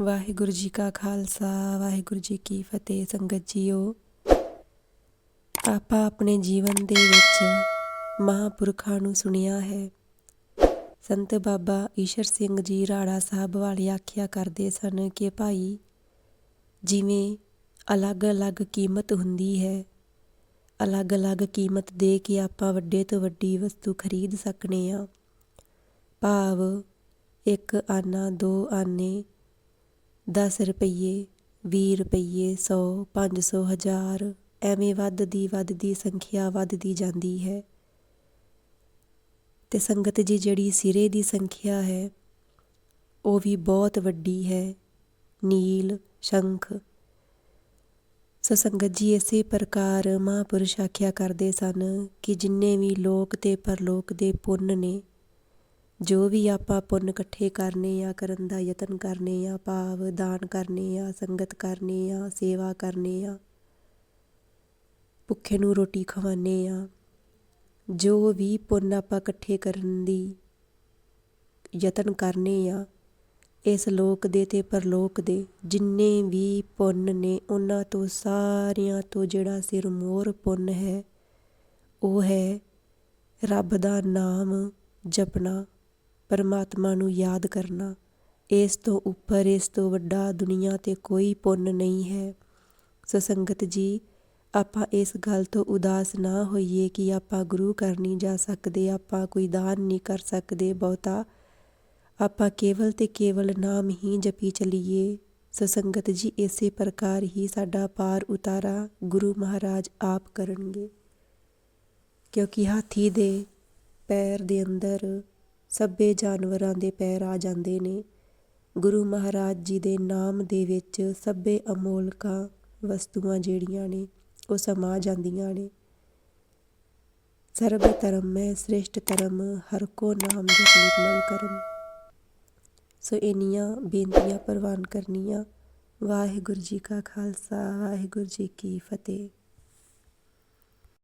ਵਾਹਿਗੁਰੂ ਜੀ ਕਾ ਖਾਲਸਾ, ਵਾਹਿਗੁਰੂ ਜੀ ਕੀ ਫਤਿਹ। ਸੰਗਤ ਜੀਓ, ਆਪਾਂ ਆਪਣੇ ਜੀਵਨ ਦੇ ਵਿੱਚ ਮਹਾਂਪੁਰਖਾਂ ਨੂੰ ਸੁਣਿਆ ਹੈ। ਸੰਤ ਬਾਬਾ ਈਸ਼ਰ ਸਿੰਘ ਜੀ ਰਾੜਾ ਸਾਹਿਬ ਵਾਲੇ ਆਖਿਆ ਕਰਦੇ ਸਨ ਕਿ ਭਾਈ, ਜਿਵੇਂ ਅਲੱਗ-ਅਲੱਗ ਕੀਮਤ ਹੁੰਦੀ ਹੈ, ਅਲੱਗ-ਅਲੱਗ ਕੀਮਤ ਦੇ ਕੇ ਆਪਾਂ ਵੱਡੇ ਤੋਂ ਵੱਡੀ ਵਸਤੂ ਖਰੀਦ ਸਕਨੇ ਆ। ਭਾਵ ਇੱਕ ਆਨਾ, ਦੋ ਆਨੇ ਦਸ ਰੁਪਈਏ, ਵੀਹ ਰੁਪਈਏ, ਸੌ, ਪੰਜ ਸੌ, ਹਜ਼ਾਰ, ਐਵੇਂ ਵੱਧਦੀ ਵੱਧਦੀ ਸੰਖਿਆ ਵੱਧਦੀ ਜਾਂਦੀ ਹੈ। ਤੇ ਸੰਗਤ ਜੀ ਜਿਹੜੀ ਸਿਰੇ ਦੀ ਸੰਖਿਆ ਹੈ, ਉਹ ਵੀ ਬਹੁਤ ਵੱਡੀ ਹੈ। ਨੀਲ, ਸ਼ੰਖ। ਸੋ ਸੰਗਤ ਜੀ ਇਸੇ ਪ੍ਰਕਾਰ ਮਹਾਂਪੁਰਸ਼ ਆਖਿਆ ਕਰਦੇ ਸਨ ਕਿ ਜਿੰਨੇ ਵੀ ਲੋਕ ਤੇ ਪਰਲੋਕ ਦੇ ਪੁੰਨ ਨੇ ਜੋ ਵੀ ਆਪਾਂ ਪੁੰਨ ਇਕੱਠੇ ਕਰਨੇ ਆ, ਕਰਨ ਦਾ ਯਤਨ ਕਰਨੇ ਆ, ਭਾਵ ਦਾਨ ਕਰਨੇ ਆ, ਸੰਗਤ ਕਰਨੀ ਆ, ਸੇਵਾ ਕਰਨੇ ਆ, ਭੁੱਖੇ ਨੂੰ ਰੋਟੀ ਖਵਾਨੇ ਆ, ਜੋ ਵੀ ਪੁੰਨ ਆਪਾਂ ਇਕੱਠੇ ਕਰਨ ਦੀ ਯਤਨ ਕਰਨੇ ਆ, ਇਸ ਲੋਕ ਦੇ ਤੇ ਪਰਲੋਕ ਦੇ, ਜਿੰਨੇ ਵੀ ਪੁੰਨ ਨੇ, ਉਹਨਾਂ ਤੋਂ ਸਾਰਿਆਂ ਤੋਂ ਜਿਹੜਾ ਸਿਰ ਮੋਰ ਪੁੰਨ ਹੈ, ਉਹ ਹੈ ਰੱਬ ਦਾ ਨਾਮ ਜਪਣਾ। ਪਰਮਾਤਮਾ ਨੂੰ ਯਾਦ ਕਰਨਾ। ਇਸ ਤੋਂ ਉੱਪਰ, ਇਸ ਤੋਂ ਵੱਡਾ ਦੁਨੀਆ ਤੇ ਕੋਈ ਪੁੰਨ ਨਹੀਂ ਹੈ। ਸਸੰਗਤ ਜੀ, ਆਪਾਂ ਇਸ ਗੱਲ ਤੋਂ ਉਦਾਸ ਨਾ ਹੋਈਏ ਕਿ ਆਪਾਂ ਗੁਰੂ ਘਰ ਨਹੀਂ ਜਾ ਸਕਦੇ, ਆਪਾਂ ਕੋਈ ਦਾਨ ਨਹੀਂ ਕਰ ਸਕਦੇ ਬਹੁਤਾ। ਆਪਾਂ ਕੇਵਲ ਤੇ ਕੇਵਲ ਨਾਮ ਹੀ ਜਪੀ ਚਲੀਏ। ਸਸੰਗਤ ਜੀ, ਇਸੇ ਪ੍ਰਕਾਰ ਹੀ ਸਾਡਾ ਪਾਰ ਉਤਾਰਾ ਗੁਰੂ ਮਹਾਰਾਜ ਆਪ ਕਰਨਗੇ। ਕਿਉਂਕਿ ਹਾਥੀ ਦੇ ਪੈਰ ਦੇ ਅੰਦਰ ਸਭੇ ਜਾਨਵਰਾਂ ਦੇ ਪੈਰ ਆ ਜਾਂਦੇ ਨੇ। ਗੁਰੂ ਮਹਾਰਾਜ ਜੀ ਦੇ ਨਾਮ ਦੇ ਵਿੱਚ ਸਭੇ ਅਮੋਲਕਾਂ ਵਸਤੂਆਂ ਜਿਹੜੀਆਂ ਨੇ, ਉਹ ਸਮਾ ਜਾਂਦੀਆਂ ਨੇ। ਸਰਬ ਧਰਮ ਮੈਂ ਸ੍ਰੇਸ਼ਟ ਧਰਮ, ਹਰ ਕੋ ਨਾਮ ਜਪ ਨਿਰਮਲ ਕਰਮ। ਸੋ ਇਨੀਆਂ ਬੇਨਤੀਆਂ ਪ੍ਰਵਾਨ ਕਰਨੀਆਂ। ਵਾਹਿਗੁਰੂ ਜੀ ਕਾ ਖਾਲਸਾ, ਵਾਹਿਗੁਰੂ ਜੀ ਕੀ ਫਤਿਹ।